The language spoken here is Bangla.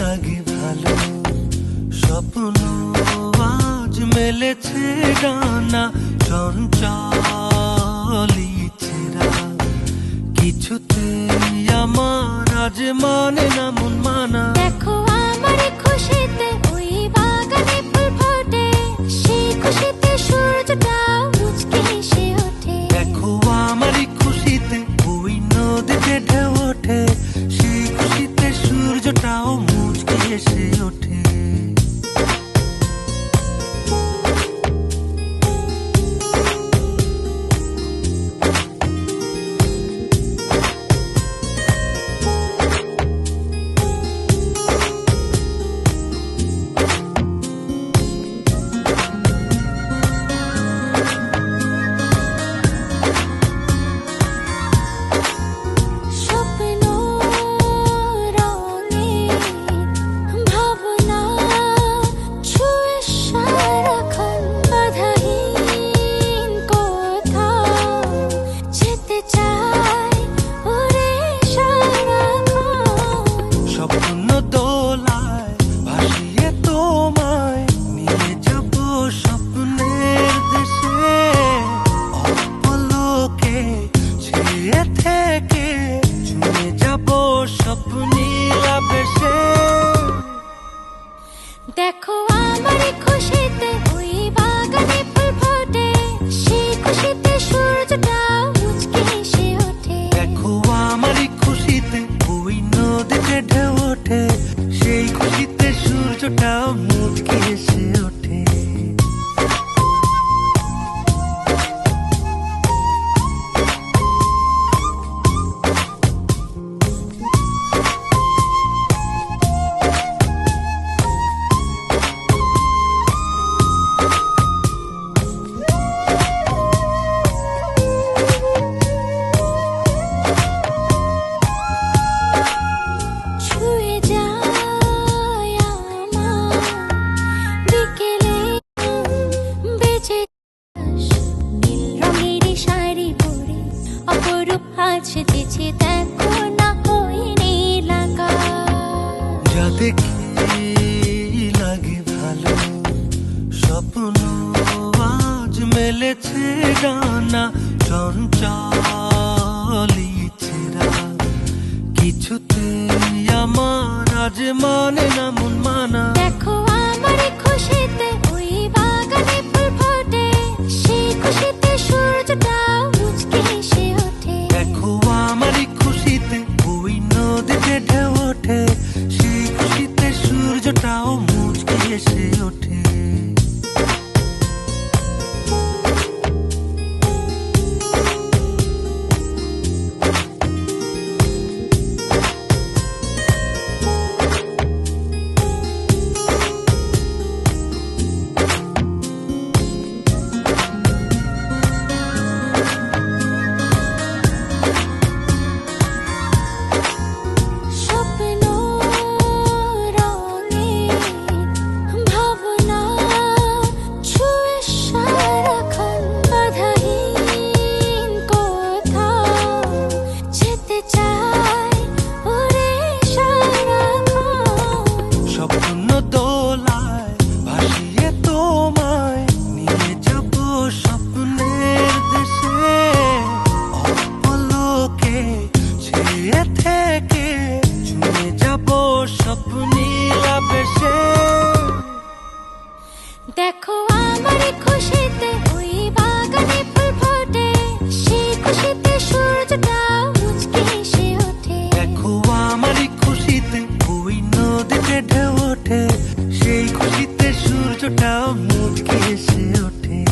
লাগে ভালো স্বপ্ন আজ মেলেছে ডানা সঞ্চার 这是。থেকে ছুঁয়ে যাব স্বপ্নীল আবেশে দেখো আমার খুশিতে ওই বাগানে ফুল ফোটে সেই খুশিতে সূর্যটা মুচকে হেসে ওঠে দেখো আমার খুশিতে ওই নদীতে ঢেউ ওঠে সেই খুশিতে সূর্যটা মুচকে হেসে আলো স্বপ্ন আজ মেলেছে গানা চঞ্চলি ছেড়া। কিছুতে আমার আজ মানে না মন মানা। দেখো আমার খুশিতে ওই বাগানে ফুল ফোটে। সেই খুশিতে সূর্যটা মুচকে ওঠে। দেখো আমার খুশিতে ওই নদীতে ঢেউ ওঠে। সেই খুশিতে সূর্যটাও que ওটা মুচকে সে ওঠে